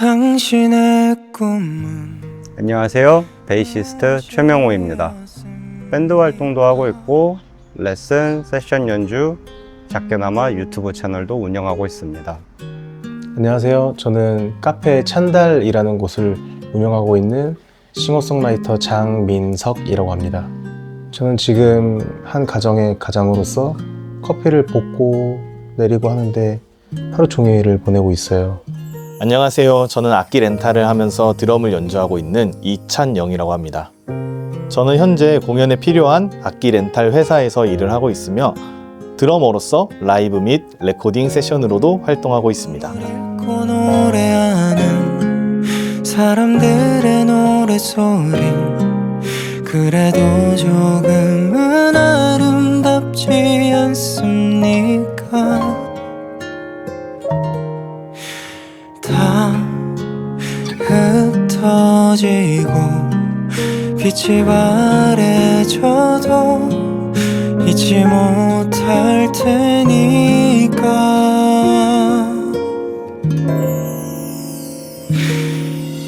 당신의 꿈은 안녕하세요. 베이시스트 최명호입니다. 밴드 활동도 하고 있고 레슨, 세션 연주, 작게나마 유튜브 채널도 운영하고 있습니다. 안녕하세요. 저는 카페 찬달이라는 곳을 운영하고 있는 싱어송라이터 장민석이라고 합니다. 저는 지금 한 가정의 가장으로서 커피를 볶고 내리고 하는데 하루 종일을 보내고 있어요. 안녕하세요. 저는 악기 렌탈을 하면서 드럼을 연주하고 있는 이찬영이라고 합니다. 저는 현재 공연에 필요한 악기 렌탈 회사에서 일을 하고 있으며 드러머로서 라이브 및 레코딩 세션으로도 활동하고 있습니다. 사람들의 노래 소리 그래도 조금은 흩어지고 빛이 바래져도 잊지 못할 테니까.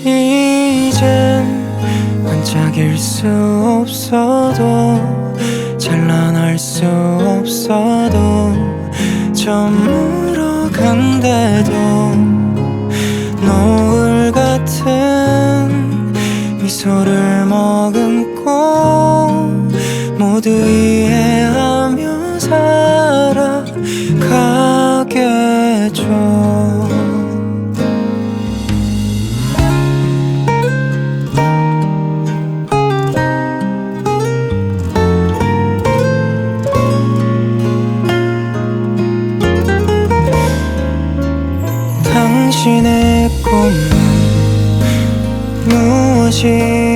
이젠 반짝일 수 없어도 찬란할 수 없어도 저물어 간대도 모두 이해하며 살아가겠죠. 당신의 꿈은 무엇이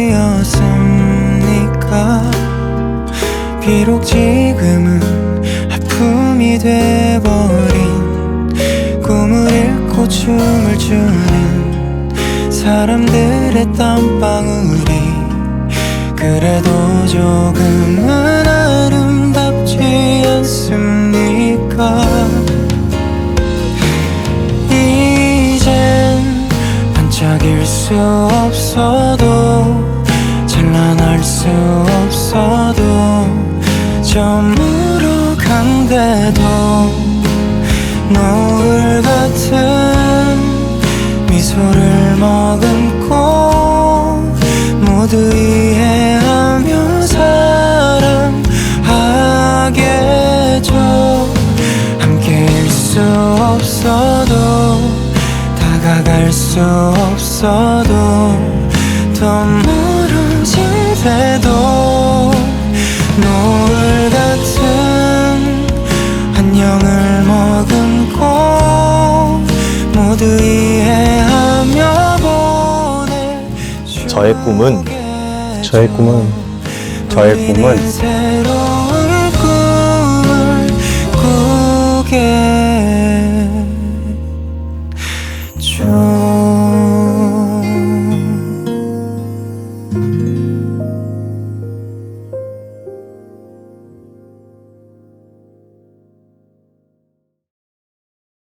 비록 지금은 아픔이 돼버린 꿈을 잃고 춤을 추는 사람들의 땀방울이 그래도 조금은 아름답지 않습니까? 이젠 반짝일 수 없어도 찬란할 수 없어도 저물어 간대도 노을 같은 미소를 머금고 모두 이해하며 사랑하겠죠. 함께일 수 없어도 다가갈 수 없어도 더 저의 꿈은 저의 꿈은 저의 꿈은 꿈을 꾸게